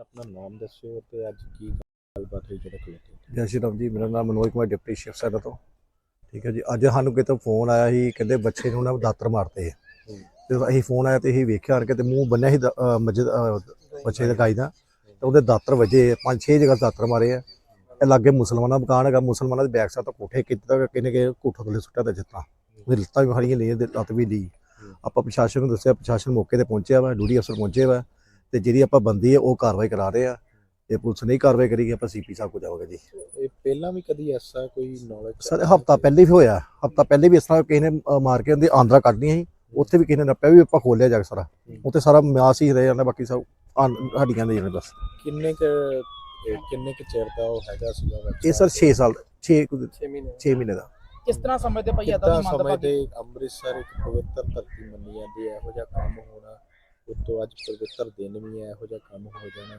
ਆਪਣਾ ਨਾਮ ਦੱਸਿਓ ਤੇ ਅੱਜ ਕੀ ਗੱਲਬਾਤ ਹੋਈ ਜਿਹੜੇ ਖਲੋਤੇ ਜੈ ਸ਼੍ਰੀ ਰਾਮ ਜੀ ਮੇਰਾ ਨਾਮ ਮਨੋਜ ਕੁਮਾਰ ਡਿਪਟੀ ਸ਼ਿਫ ਸੈਨਾ ਤੋਂ। ਠੀਕ ਹੈ ਜੀ ਅੱਜ ਸਾਨੂੰ ਕਿਤੇ ਫੋਨ ਆਇਆ ਸੀ ਕਹਿੰਦੇ ਬੱਚੇ ਨੂੰ ਨਾ ਦਾਤਰ ਮਾਰਤੇ ਆ। ਤੇ ਅਸੀਂ ਫੋਨ ਆਇਆ ਤੇ ਅਸੀਂ ਵੇਖਿਆ ਆਣ ਕੇ ਤੇ ਮੂੰਹ ਬੰਨਿਆ ਸੀ ਮਸਜਿਦ ਬੱਚੇ ਦੇ ਗਾਈ ਦਾ। ਤੇ ਉਹਦੇ ਦਾਤਰ ਵਜੇ ਪੰਜ ਛੇ ਜਗ੍ਹਾ ਦਾਤਰ ਮਾਰੇ ਆ। ਇਹ ਲਾਗੇ ਮੁਸਲਮਾਨਾਂ ਦਾ ਮਕਾਨ ਹੈਗਾ ਮੁਸਲਮਾਨਾਂ ਦੇ ਬੈਕ ਸਾਈਡ ਤੋਂ ਕੋਠੇ ਕੀਤਾ ਕਿਨੇ ਕੇ ਕੋਠੇ ਥੱਲੇ ਸੁੱਟਿਆ ਤੇ ਜਿੱਤਾਂ। ਉਹਦੀ ਲੱਤਾਂ ਵੀ ਖੜੀਆਂ ਲਈਆਂ ਤੇ ਲੱਤ ਵੀ ਲਈ ਆਪਾਂ ਪ੍ਰਸ਼ਾਸਨ ਨੂੰ ਦੱਸਿਆ ਪ੍ਰਸ਼ਾਸਨ ਮੌਕੇ ਤੇ ਪਹੁੰਚਿਆ ਵਾ ਡਿਊਟੀ ਅਫਸਰ ਪਹੁੰਚੇ ਵਾ। ਤੇ ਜਿਹੜੀ ਆਪਾਂ ਬੰਦੀ ਹੈ ਉਹ ਕਾਰਵਾਈ ਕਰਾ ਰਹੇ ਆ ਇਹ ਪੁਲਿਸ ਨਹੀਂ ਕਾਰਵਾਈ ਕਰੇਗੀ ਆਪਾਂ ਸੀਪੀ ਸਾਹਿਬ ਕੋਲ ਜਾਵਾਂਗੇ ਜੀ। ਇਹ ਪਹਿਲਾਂ ਵੀ ਕਦੀ ਐਸਾ ਕੋਈ ਨੌਲੇਜ ਸਰ ਹਫਤਾ ਪਹਿਲੇ ਵੀ ਹੋਇਆ। ਹਫਤਾ ਪਹਿਲੇ ਵੀ ਇਸ ਤਰ੍ਹਾਂ ਕਿਸੇ ਨੇ ਅਹ, ਮਾਰ ਕੇ ਉਹਦੀ ਆਂਦਰਾ ਕੱਢਣੀਆਂ ਸੀ। ਉੱਥੇ ਵੀ ਕਿਸੇ ਨੇ ਨੱਪਿਆ ਵੀ ਆਪਾਂ ਖੋਲਿਆ ਜਾ ਸਾਰਾ। ਉੱਥੇ ਸਾਰਾ ਮਿਆਸ ਹੀ ਰਹਿ ਜਾਂਦਾ ਬਾਕੀ ਸਭ ਆਂ- ਹੱਡੀਆਂ ਦੇ ਜਿਹੜੇ ਬਸ। ਕਿੰਨੇ ਕ ਕਿੰਨੇ ਕ ਚਿਰ ਦਾ ਉਹ ਹੈਗਾ ਸੀਗਾ ਬੱਚਾ? ਇਹ ਸਰ 6 ਸਾਲ 6 6 ਮਹੀਨੇ 6 ਮਹੀਨੇ ਦਾ। ਕਿਸ ਤਰ੍ਹਾਂ ਸਮਝਦੇ ਭਾਈ ਏਦਾਂ ਕਿੱਦਾਂ ਦੀ ਸਮੇਂ ਮੰਦਭਾਗੀ ਦੇ ਅੰਮ੍ਰਿਤਸਰ ਇੱਕ ਪਵਿੱਤਰ ਧਰਤੀ ਮੰਨੀ ਜਾਂਦੀ ਹੈ ਇਹੋ ਜਿਹਾ ਕੰਮ ਹੋਣਾ। ਉਤੋਂ ਅੱਜ ਪਵਿੱਤਰ ਦਿਨ ਵੀ ਹੈ ਇਹੋ ਜਿਹਾ ਕੰਮ ਹੋ ਜਾਣਾ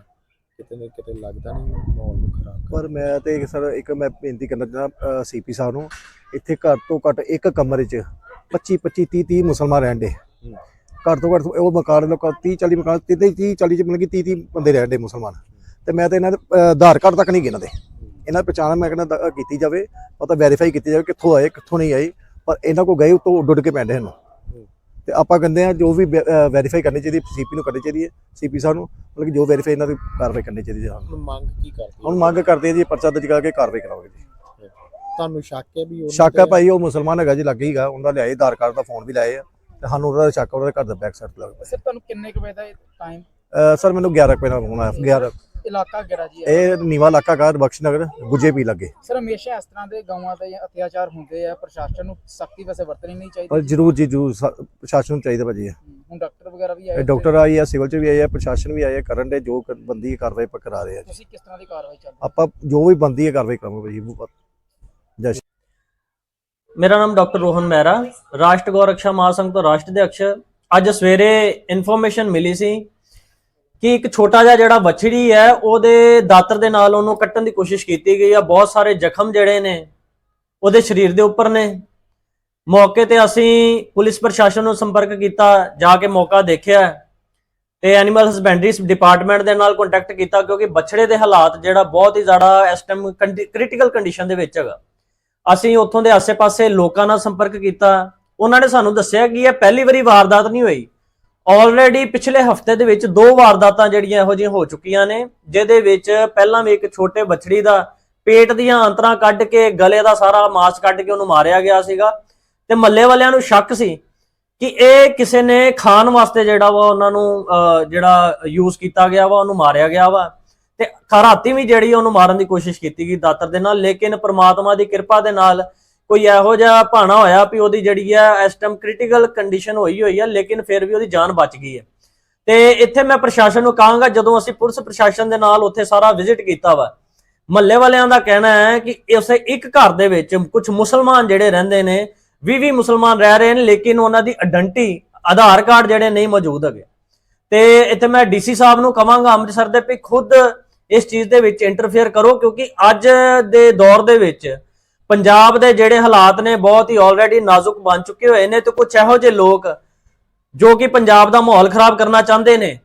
ਕਿਤੇ ਨਾ ਕਿਤੇ ਲੱਗਦਾ ਨਹੀਂ ਮਾਹੌਲ ਨੂੰ ਖਰਾਬ ਪਰ ਮੈਂ ਤੇ ਸਰ ਇੱਕ ਮੈਂ ਬੇਨਤੀ ਕਰਨਾ ਚਾਹੁੰਦਾ ਸੀਪੀ ਸਾਹਿਬ ਨੂੰ ਇੱਥੇ ਘੱਟ ਤੋਂ ਘੱਟ ਇੱਕ ਕਮਰੇ 'ਚ 25 25 30 30 ਮੁਸਲਮਾਨ ਰਹਿੰਦੇ। ਘੱਟ ਤੋਂ ਘੱਟ ਉਹ ਮਕਾਨ ਲੋਕਾਂ 30 40 ਮਕਾਨ 30 30 40 ਚ ਮਤਲਬ ਕਿ 30 30 ਬੰਦੇ ਰਹਿੰਦੇ ਮੁਸਲਮਾਨ ਤੇ ਮੈਂ ਤੇ ਇਹਨਾਂ ਦੇ ਆਧਾਰ ਕਾਰਡ ਤੱਕ ਨਹੀਂ ਗਿਣਦੇ ਦੇ ਇਹਨਾਂ ਦੀ ਪਛਾਣ ਮੈਂ ਕਹਿੰਦਾ ਕੀਤੀ ਜਾਵੇ ਪਤਾ ਵੈਰੀਫਾਈ ਕੀਤੀ ਜਾਵੇ ਕਿੱਥੋਂ ਆਏ ਕਿੱਥੋਂ ਨਹੀਂ ਆਏ ਪਰ ਇਹਨਾਂ ਕੋ ਗਏ ਉਤੋਂ ਉੱਡ ਉੱਡ ਕੇ ਪੈਂਦੇ ਹਨ। ਤੇ ਆਪਾਂ ਕਹਿੰਦੇ ਆ ਜੋ ਵੀ ਵੈਰੀਫਾਈ ਕਰਨੀ ਚਾਹੀਦੀ ਸੀਪੀ ਨੂੰ ਕਰਨੀ ਚਾਹੀਦੀ ਹੈ ਸੀਪੀ ਸਾਹਿਬ ਨੂੰ ਮਤਲਬ ਕਿ ਜੋ ਵੈਰੀਫਾਈ ਇਹਨਾਂ ਦੀ ਕਾਰਵਾਈ ਕਰਨੀ ਚਾਹੀਦੀ ਹੈ। ਹੁਣ ਮੰਗ ਕੀ ਕਰਦੇ ਹੁਣ? ਮੰਗ ਕਰਦੇ ਆ ਜੀ ਪਰਚਾ ਦਰਜ ਕਰਕੇ ਕਾਰਵਾਈ ਕਰਾਓਗੇ ਜੀ। ਤੁਹਾਨੂੰ ਸ਼ੱਕ ਹੈ ਵੀ ਉਹਨਾਂ ਸ਼ੱਕ ਹੈ ਭਾਈ ਉਹ ਮੁਸਲਮਾਨ ਹੈਗਾ ਜੀ ਲੱਗੇ ਹੀਗਾ ਉਹਦਾ ਲਿਆਏ ਆਧਾਰ ਕਾਰਡ ਦਾ ਫੋਨ ਵੀ ਲਾਏ ਆ ਤੇ ਸਾਨੂੰ ਉਹਦਾ ਸ਼ੱਕ ਉਹਦੇ ਘਰ ਦਾ ਬੈਕ ਸਾਈਡ ਲੱਗ ਸਿਰ ਤੁਹਾਨੂੰ ਕਿੰਨੇ ਕੁ ਵਜੇ ਦਾ ਟਾਈਮ ਸਰ ਮੈਨੂੰ 11 ਰੁਪਏ ਦਾ ਫੋਨ ਆਇਆ 11 ਇਲਾਕਾ ਕਿਹੜਾ ਜੀ? ਹੈ ਇਹ ਨੀਵਾ ਇਲਾਕਾ ਕਾ ਬਖਸ਼ ਨਗਰ ਗੁੱਜੇ ਪੀ ਲੱਗੇ। ਸਰ ਹਮੇਸ਼ਾ ਇਸ ਤਰ੍ਹਾਂ ਦੇ ਗਾਵਾਂ ਤੇ ਅਤਿਆਚਾਰ ਹੁੰਦੇ ਆ ਪ੍ਰਸ਼ਾਸਨ ਨੂੰ ਸਖਤੀ ਵੈਸੇ ਵਰਤਣੀ ਨਹੀਂ ਪਰ ਚਾਹੀਦੀ ਜਰੂਰ ਜੀ ਜਰੂਰ ਸ- ਪ੍ਰਸ਼ਾਸਨ ਨੂੰ ਚਾਹੀਦਾ ਭਾਜੀ ਇਹ। ਹੁਣ ਡਾਕਟਰ ਵਗੈਰਾ ਵੀ ਇਹ ਆਏ ਡਾਕਟਰ ਆਈ ਆ ਸਿਵਲ ਚ ਵੀ ਆਏ ਆ ਪ੍ਰਸ਼ਾਸਨ ਵੀ ਆਏ ਆ ਕਰਨ ਦੇ ਜੋ ਕ- ਬੰਦੀ ਹੈ ਕਾਰਵਾਈ ਆਪਾਂ ਕਰਾ ਰਹੇ ਆ ਜੀ। ਤੁਸੀਂ ਕਿਸ ਤਰ੍ਹਾਂ ਦੀ ਕਾਰਵਾਈ ਚੱਲ ਆਪਾਂ ਜੋ ਵੀ ਬੰਦੀ ਹੈ ਕਾਰਵਾਈ ਕਰਾਂਗੇ ਭਾਜੀ ਜੈ ਸ਼੍ਰੀ ਮੇਰਾ ਨਾਮ ਡਾਕਟਰ ਰੋਹਨ ਮਹਿਰਾ ਰਾਸ਼ਟਰ ਗੌ ਰਕਸ਼ਾ ਮਹਾਸੰਘ ਤੋਂ ਰਾਸ਼ਟਰ ਦੇ ਅਕਸ਼ ਅੱਜ ਸਵੇਰੇ ਇਨਫੋਰਮੇਸ਼ਨ ਮਿਲੀ ਸੀ ਕਿ ਇੱਕ ਛੋਟਾ ਜਿਹਾ ਜਿਹੜਾ ਵਛੜੀ ਹੈ, ਉਹਦੇ ਦਾਤਰ ਦੇ ਨਾਲ ਉਹਨੂੰ ਕੱਟਣ ਦੀ ਕੋਸ਼ਿਸ਼ ਕੀਤੀ ਗਈ ਆ। ਬਹੁਤ ਸਾਰੇ ਜ਼ਖਮ ਜਿਹੜੇ ਨੇ, ਉਹਦੇ ਸਰੀਰ ਦੇ ਉੱਪਰ ਨੇ। ਮੌਕੇ ਤੇ ਅਸੀਂ ਪੁਲਿਸ ਪ੍ਰਸ਼ਾਸਨ ਨੂੰ ਸੰਪਰਕ ਕੀਤਾ, ਜਾ ਕੇ ਮੌਕਾ ਦੇਖਿਆ ਤੇ ਐਨੀਮਲ ਹਸਬੈਂਡਰੀ ਡਿਪਾਰਟਮੈਂਟ ਦੇ ਨਾਲ ਕੰਟੈਕਟ ਕੀਤਾ, ਕਿਉਂਕਿ ਬੱਛੜੇ ਦੇ ਹਾਲਾਤ ਜਿਹੜਾ ਬਹੁਤ ਹੀ ਜ਼ਿਆਦਾ ਇਸ ਟਾਈਮ ਕ੍ਰਿਟੀਕਲ ਕੰਡੀਸ਼ਨ ਦੇ ਵਿੱਚ ਹੈਗਾ। ਅਸੀਂ ਉੱਥੋਂ ਦੇ ਆਸ-ਪਾਸੇ ਲੋਕਾਂ ਨਾਲ ਸੰਪਰਕ ਕੀਤਾ। ਉਹਨਾਂ ਨੇ ਸਾਨੂੰ ਦੱਸਿਆ ਕਿ ਇਹ ਪਹਿਲੀ ਵਾਰੀ ਵਾਰਦਾਤ ਨਹੀਂ ਹੋਈ। ਆਲਰੇਡੀ ਪਿਛਲੇ ਹਫ਼ਤੇ ਦੇ ਵਿੱਚ ਦੋ ਵਾਰਦਾਤਾਂ ਜਿਹੜੀਆਂ ਇਹੋ ਜਿਹੀਆਂ ਹੋ ਚੁੱਕੀਆਂ ਨੇ ਜਿਹਦੇ ਵਿੱਚ ਪਹਿਲਾਂ ਵੀ ਇੱਕ ਛੋਟੇ ਬੱਛੜੀ ਦਾ ਪੇਟ ਦੀਆਂ ਅੰਤਰਾਂ ਕੱਢ ਕੇ ਗਲੇ ਦਾ ਸਾਰਾ ਮਾਸ ਕੱਢ ਕੇ ਉਹਨੂੰ ਮਾਰਿਆ ਗਿਆ ਸੀਗਾ। ਤੇ ਮੱਲੇ ਵਾਲਿਆਂ ਨੂੰ ਸ਼ੱਕ ਸੀ ਕਿ ਇਹ ਕਿਸੇ ਨੇ ਖਾਣ ਵਾਸਤੇ ਜਿਹੜਾ ਵਾ ਉਹਨਾਂ ਨੂੰ ਅਹ, ਜਿਹੜਾ ਯੂਜ਼ ਕੀਤਾ ਗਿਆ ਵਾ ਉਹਨੂੰ ਮਾਰਿਆ ਗਿਆ ਵਾ। ਤੇ ਰਾਤੀ ਵੀ ਜਿਹੜੀ ਉਹਨੂੰ ਮਾਰਨ ਦੀ ਕੋਸ਼ਿਸ਼ ਕੀਤੀ ਗਈ ਦਾਤਰ ਦੇ ਨਾਲ ਲੇਕਿਨ ਪ੍ਰਮਾਤਮਾ ਦੀ ਕਿਰਪਾ ਦੇ ਨਾਲ ਕੋਈ ਇਹੋ ਜਿਹਾ ਭਾਣਾ ਹੋਇਆ ਵੀ ਉਹਦੀ ਜਿਹੜੀ ਹੈ ਇਸ ਟਾਈਮ ਕ੍ਰਿਟੀਕਲ ਕੰਡੀਸ਼ਨ ਹੋਈ ਹੋਈ ਹੈ ਲੇਕਿਨ ਫਿਰ ਵੀ ਉਹਦੀ ਜਾਨ ਬਚ ਗਈ ਹੈ ਤੇ ਇੱਥੇ ਮੈਂ ਪ੍ਰਸ਼ਾਸਨ ਨੂੰ ਕਹਾਂਗਾ, ਜਦੋਂ ਅਸੀਂ ਪੁਲਿਸ ਪ੍ਰਸ਼ਾਸਨ ਦੇ ਨਾਲ ਉੱਥੇ ਸਾਰਾ ਵਿਜ਼ਿਟ ਕੀਤਾ ਵਾ, ਮਹੱਲੇ ਵਾਲਿਆਂ ਦਾ ਕਹਿਣਾ ਹੈ ਕਿ ਇਸੇ ਇੱਕ ਘਰ ਦੇ ਵਿੱਚ ਕੁਝ ਮੁਸਲਮਾਨ ਜਿਹੜੇ ਰਹਿੰਦੇ ਨੇ 20-20 ਮੁਸਲਮਾਨ ਰਹਿ ਰਹੇ ਨੇ, ਲੇਕਿਨ ਉਹਨਾਂ ਦੀ ਆਇਡੈਂਟੀ ਆਧਾਰ ਕਾਰਡ ਜਿਹੜੇ ਨਹੀਂ ਮੌਜੂਦ ਹੈਗੇ। ਤੇ ਇੱਥੇ ਮੈਂ ਡੀਸੀ ਸਾਹਿਬ ਨੂੰ ਕਹਾਂਗਾ, ਅੰਮ੍ਰਿਤਸਰ ਦੇ ਵੀ ਖੁਦ ਇਸ ਚੀਜ਼ ਦੇ ਵਿੱਚ ਇੰਟਰਫੇਅਰ ਕਰੋ, ਕਿਉਂਕਿ ਅੱਜ ਦੇ ਦੌਰ ਦੇ ਵਿੱਚ ਪੰਜਾਬ ਦੇ ਜਿਹੜੇ ਹਾਲਾਤ ਨੇ ਬਹੁਤ ਹੀ ਆਲਰੇਡੀ ਨਾਜ਼ੁਕ ਬਣ ਚੁੱਕੇ ਹੋਏ ਨੇ ਤੇ ਕੁਝ ਇਹੋ ਜਿਹੇ ਲੋਕ ਜੋ ਕਿ ਪੰਜਾਬ ਦਾ ਮਾਹੌਲ ਖਰਾਬ ਕਰਨਾ ਚਾਹੁੰਦੇ ਨੇ।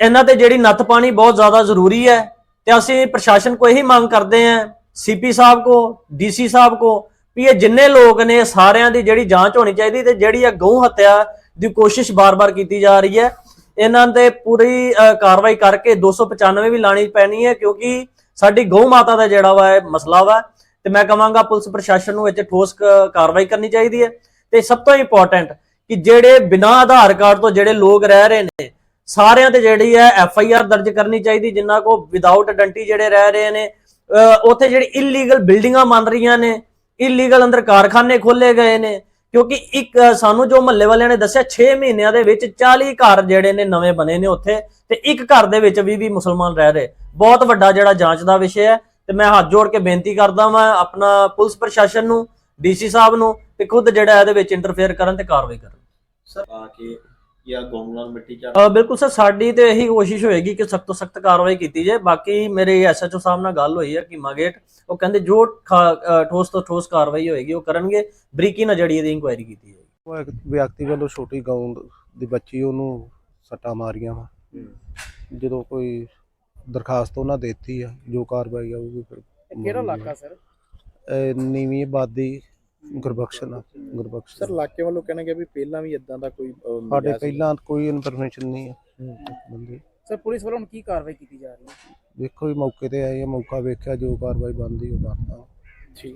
ਇਹਨਾਂ ਤੇ ਜਿਹੜੀ ਨੱਥ ਪਾਣੀ ਬਹੁਤ ਜ਼ਿਆਦਾ ਜ਼ਰੂਰੀ ਹੈ ਤੇ ਅਸੀਂ ਪ੍ਰਸ਼ਾਸਨ ਕੋ ਇਹੀ ਮੰਗ ਕਰਦੇ ਹਾਂ ਸੀਪੀ ਸਾਹਿਬ ਕੋ ਡੀਸੀ ਸਾਹਿਬ ਕੋ ਵੀ ਇਹ ਜਿੰਨੇ ਲੋਕ ਨੇ ਸਾਰਿਆਂ ਦੀ ਜਿਹੜੀ ਜਾਂਚ ਹੋਣੀ ਚਾਹੀਦੀ ਤੇ ਜਿਹੜੀ ਇਹ ਗਊ ਹੱਤਿਆ ਦੀ ਕੋਸ਼ਿਸ਼ ਬਾਰ-ਬਾਰ ਕੀਤੀ ਜਾ ਰਹੀ ਹੈ ਇਹਨਾਂ ਤੇ ਪੂਰੀ ਅ, ਕਾਰਵਾਈ ਕਰਕੇ 295 ਵੀ ਲਾਣੀ ਪੈਣੀ ਹੈ ਕਿਉਂਕਿ ਸਾਡੀ ਗਊ ਮਾਤਾ ਦਾ ਜਿਹੜਾ ਵਾ ਮਸਲਾ ਵਾ ਤੇ ਮੈਂ ਕਹਾਂਗਾ ਪੁਲਿਸ ਪ੍ਰਸ਼ਾਸਨ ਨੂੰ ਇੱਥੇ ਠੋਸ ਕਾਰਵਾਈ ਕਰਨੀ ਚਾਹੀਦੀ ਹੈ। ਤੇ ਸਭ ਤੋਂ ਇੰਪੋਰਟੈਂਟ ਕਿ ਜਿਹੜੇ ਬਿਨਾਂ ਆਧਾਰ ਕਾਰਡ ਤੋਂ ਜਿਹੜੇ ਲੋਕ ਰਹਿ ਰਹੇ ਨੇ, ਸਾਰਿਆਂ ਤੇ ਜਿਹੜੀ ਹੈ ਐਫ ਆਈ ਆਰ ਦਰਜ ਕਰਨੀ ਚਾਹੀਦੀ ਜਿਨ੍ਹਾਂ ਕੋ ਵਿਦਆਊਟ ਆਇਡੈਂਟੀ ਜਿਹੜੇ ਰਹਿ ਰਹੇ ਨੇ ਉੱਥੇ ਜਿਹੜੀ ਇਲੀਗਲ ਬਿਲਡਿੰਗਾਂ ਬਣ ਰਹੀਆਂ ਨੇ ਇਲੀਗਲ ਅੰਦਰ ਕਾਰਖਾਨੇ ਖੋਲੇ ਗਏ ਨੇ, ਕਿਉਂਕਿ ਇੱਕ, ਸਾਨੂੰ ਜੋ ਮਹੱਲੇ ਵਾਲਿਆਂ ਨੇ ਦੱਸਿਆ 6 ਮਹੀਨਿਆਂ ਦੇ ਵਿੱਚ 40 ਘਰ ਜਿਹੜੇ ਨੇ ਨਵੇਂ ਬਣੇ ਨੇ ਉੱਥੇ, ਤੇ ਇੱਕ ਘਰ ਦੇ ਵਿੱਚ ਵੀ ਵੀ ਮੁਸਲਮਾਨ ਰਹਿ ਰਹੇ। ਬਹੁਤ ਵੱਡਾ ਜਿਹੜਾ ਜਾਂਚ ਦਾ ਵਿਸ਼ਾ ਹੈ ਤੇ ਮੈਂ ਹੱਥ ਜੋੜ ਕੇ ਬੇਨਤੀ ਕਰਦਾ ਵਾਂ ਆਪਣਾ ਪੁਲਿਸ ਪ੍ਰਸ਼ਾਸਨ ਨੂੰ ਡੀਸੀ ਸਾਹਿਬ ਨੂੰ ਤੇ ਖੁਦ ਜਿਹੜਾ ਇਹਦੇ ਵਿੱਚ ਇੰਟਰਫੇਅਰ ਕਰਨ ਤੇ ਕਾਰਵਾਈ ਕਰਨ। ਆ ਕੇ ਜਾਂ ਗਊ ਨਾਲ ਮਿੱਟੀ ਚਾ ਬਿਲਕੁਲ ਸਰ ਸਾਡੀ ਤੇ ਇਹੀ ਕੋਸ਼ਿਸ਼ ਹੋਏਗੀ ਕਿ ਸਖਤ ਤੋਂ ਸਖਤ ਕਾਰਵਾਈ ਕੀਤੀ ਜਾਏ। ਬਾਕੀ ਮੇਰੇ ਐਸਐਚਓ ਸਾਹਿਬ ਨਾਲ ਗੱਲ ਹੋਈ ਹੈ ਕਿ ਮਗੇਟ ਉਹ ਕਹਿੰਦੇ ਜੋ ਠੋਸ ਤੋਂ ਠੋਸ ਕਾਰਵਾਈ ਹੋਏਗੀ ਉਹ ਕਰਨਗੇ। ਬਰੀਕੀ ਨਾਲ ਜਿਹੜੀ ਇਹਦੀ ਇਨਕੁਆਇਰੀ ਕੀਤੀ ਜਾਏਗੀ। ਉਹ ਇੱਕ ਵਿਅਕਤੀ ਵੱਲੋਂ ਛੋਟੀ ਗਾਉਂ ਦੀ ਬੱਚੀ ਉਹਨੂੰ ਸੱਟਾਂ ਮਾਰੀਆਂ ਵਾ। ਜਦੋਂ ਕੋਈ ਦਰਖਾਸਤ ਉਹਨਾਂ ਦੇਤੀ ਆ ਜੋ ਕਾਰਵਾਈ ਆਊਗੀ ਫਿਰ ਇਹ ਕਿਹੜਾ ਇਲਾਕਾ ਸਰ? ਇਹ ਨੀਵੀਂ ਆਬਾਦੀ ਗੁਰਬਖਸ਼ ਨਾਲ ਗੁਰਬਖਸ਼ ਸਰ ਇਲਾਕੇ ਵੱਲੋਂ ਕਹਿਣਾ ਗਿਆ ਵੀ ਪਹਿਲਾਂ ਵੀ ਇਦਾਂ ਦਾ ਕੋਈ ਅਹ, ਸਾਡੇ ਸੀ। ਪਹਿਲਾਂ ਕੋਈ ਇਨਫੋਰਮੇਸ਼ਨ ਨਹੀਂ ਹੈ। ਬੰਦੇ ਸਰ ਪੁਲਿਸ ਵੱਲੋਂ ਹੁਣ ਕੀ ਕਾਰਵਾਈ ਕੀਤੀ ਜਾ ਰਹੀ ਹੈ? ਵੇਖੋ ਵੀ ਮੌਕੇ ਤੇ ਆਏ ਆ ਮੌਕਾ ਵੇਖਿਆ ਜੋ ਕਾਰਵਾਈ ਬਣਦੀ ਉਹ ਕਰਦਾ। ਠੀਕ।